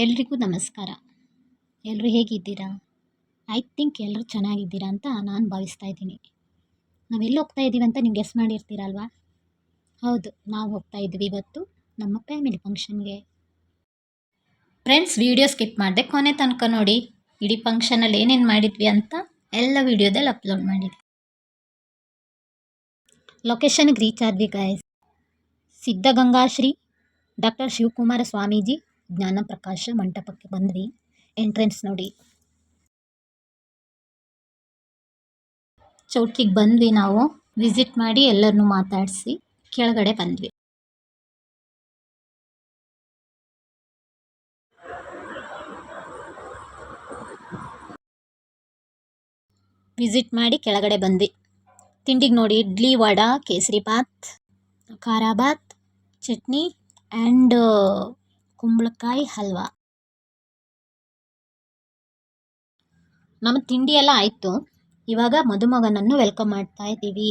ಎಲ್ರಿಗೂ ನಮಸ್ಕಾರ. ಎಲ್ಲರೂ ಹೇಗಿದ್ದೀರಾ? ಐ ಥಿಂಕ್ ಎಲ್ಲರೂ ಚೆನ್ನಾಗಿದ್ದೀರಾ ಅಂತ ನಾನು ಭಾವಿಸ್ತಾ ಇದ್ದೀನಿ. ನಾವೆಲ್ಲಿ ಹೋಗ್ತಾ ಇದ್ದೀವಿ ಅಂತ ನೀವು ಗೆಸ್ ಮಾಡಿರ್ತೀರಲ್ವಾ? ಹೌದು, ನಾವು ಹೋಗ್ತಾ ಇದ್ವಿ ಇವತ್ತು ನಮ್ಮ ಫ್ಯಾಮಿಲಿ ಫಂಕ್ಷನ್ಗೆ ಫ್ರೆಂಡ್ಸ್ ವೀಡಿಯೋ ಸ್ಕಿಪ್ ಮಾಡಿದೆ ಕೊನೆ ತನಕ ನೋಡಿ. ಇಡೀ ಫಂಕ್ಷನಲ್ಲಿ ಏನೇನು ಮಾಡಿದ್ವಿ ಅಂತ ಎಲ್ಲ ವೀಡಿಯೋದಲ್ಲಿ ಅಪ್ಲೋಡ್ ಮಾಡಿದ್ವಿ. ಲೊಕೇಶನ್ಗೆ ರೀಚ್ ಆದ್ವಿ ಗಾಯಸ್ ಸಿದ್ಧಗಂಗಾ ಶ್ರೀ ಡಾಕ್ಟರ್ ಶಿವಕುಮಾರ ಸ್ವಾಮೀಜಿ ಜ್ಞಾನ ಪ್ರಕಾಶ ಮಂಟಪಕ್ಕೆ ಬಂದ್ವಿ. ಎಂಟ್ರೆನ್ಸ್ ನೋಡಿ. ಚೌಟ್ರಿಗೆ ಬಂದ್ವಿ ನಾವು. ವಿಸಿಟ್ ಮಾಡಿ ಎಲ್ಲರನ್ನೂ ಮಾತಾಡಿಸಿ ಕೆಳಗಡೆ ಬಂದ್ವಿ. ವಿಸಿಟ್ ಮಾಡಿ ಕೆಳಗಡೆ ಬಂದ್ವಿ. ತಿಂಡಿಗೆ ನೋಡಿ ಇಡ್ಲಿ, ವಡ, ಕೇಸರಿ ಬಾತ್ ಖಾರ ಚಟ್ನಿ ಆ್ಯಂಡ್ ಕುಂಬಳಕಾಯಿ ಹಲ್ವಾ. ನಮ್ಮ ತಿಂಡಿ ಎಲ್ಲ ಆಯಿತು. ಇವಾಗ ಮದುಮಗನನ್ನು ವೆಲ್ಕಮ್ ಮಾಡ್ತಾ ಇದ್ದೀವಿ.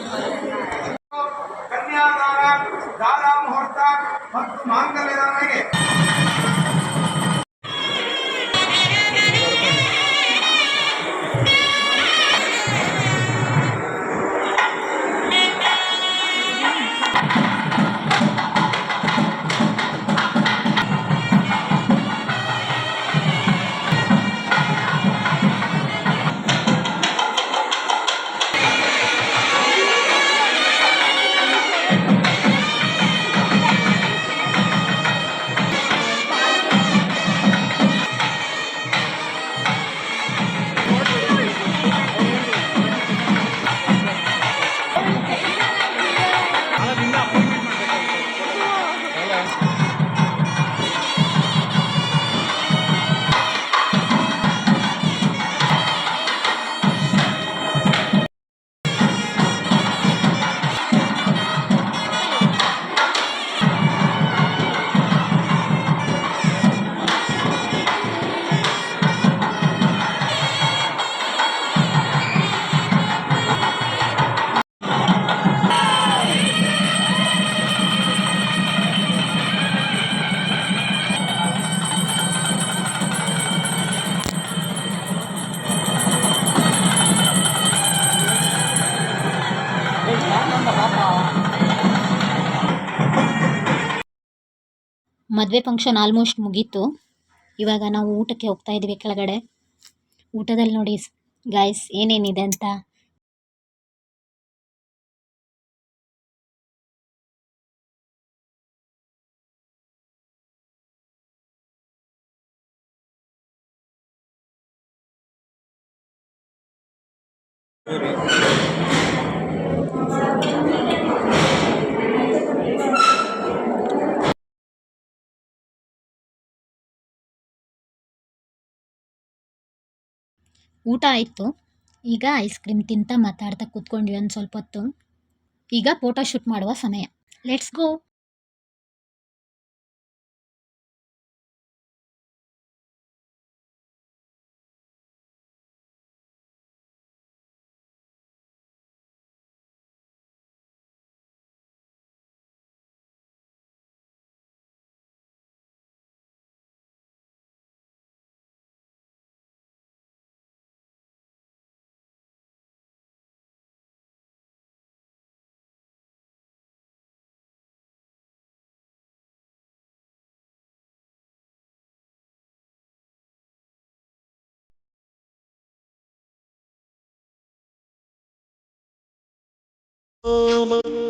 मांग कर लेना ಮದುವೆ ಫಂಕ್ಷನ್ ಆಲ್ಮೋಸ್ಟ್ ಮುಗೀತು. ಇವಾಗ ನಾವು ಊಟಕ್ಕೆ ಹೋಗ್ತಾ ಇದ್ದೀವಿ ಕೆಳಗಡೆ. ಊಟದಲ್ಲಿ ನೋಡಿ ಗಾಯ್ಸ್ ಏನೇನಿದೆ ಅಂತ. ಊಟ ಆಯಿತು. ಈಗ ಐಸ್ ಕ್ರೀಮ್ ತಿಂತ ಮಾತಾಡ್ತಾ ಕೂತ್ಕೊಂಡ್ವಿ ಒಂದು ಸ್ವಲ್ಪ ಹೊತ್ತು. ಈಗ ಫೋಟೋ ಶೂಟ್ ಮಾಡುವ ಸಮಯ. Let's go Umum.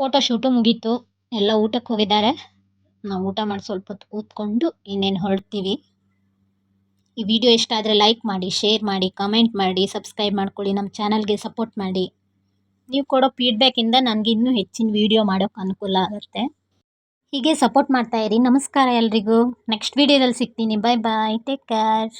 Photo shoot ಮುಗೀತು. ಎಲ್ಲ ಊಟಕ್ಕೆ ಹೋಗಿದ್ದಾರೆ. ನಾವು ಊಟ ಮಾಡಿ ಸ್ವಲ್ಪ ಹೊತ್ತು ಕೂತ್ಕೊಂಡು ಇನ್ನೇನು ಹೊರಡ್ತೀವಿ. ಈ ವಿಡಿಯೋ ಇಷ್ಟ ಆದರೆ ಲೈಕ್ ಮಾಡಿ ಶೇರ್ ಮಾಡಿ ಕಮೆಂಟ್ ಮಾಡಿ ಸಬ್ಸ್ಕ್ರೈಬ್ ಮಾಡ್ಕೊಳ್ಳಿ, ನಮ್ಮ ಚಾನಲ್ಗೆ ಸಪೋರ್ಟ್ ಮಾಡಿ. ನೀವು ಕೊಡೋ ಫೀಡ್ಬ್ಯಾಕಿಂದ ನನಗೆ ಇನ್ನೂ ಹೆಚ್ಚಿನ ವಿಡಿಯೋ ಮಾಡೋಕ್ಕೆ ಅನುಕೂಲ ಆಗುತ್ತೆ. ಹೀಗೆ ಸಪೋರ್ಟ್ ಮಾಡ್ತಾಯಿರಿ ನಮಸ್ಕಾರ ಎಲ್ರಿಗೂ. ನೆಕ್ಸ್ಟ್ ವಿಡಿಯೋದಲ್ಲಿ ಸಿಗ್ತೀನಿ. ಬಾಯ್ ಬಾಯ್ ಟೇಕ್ ಕೇರ್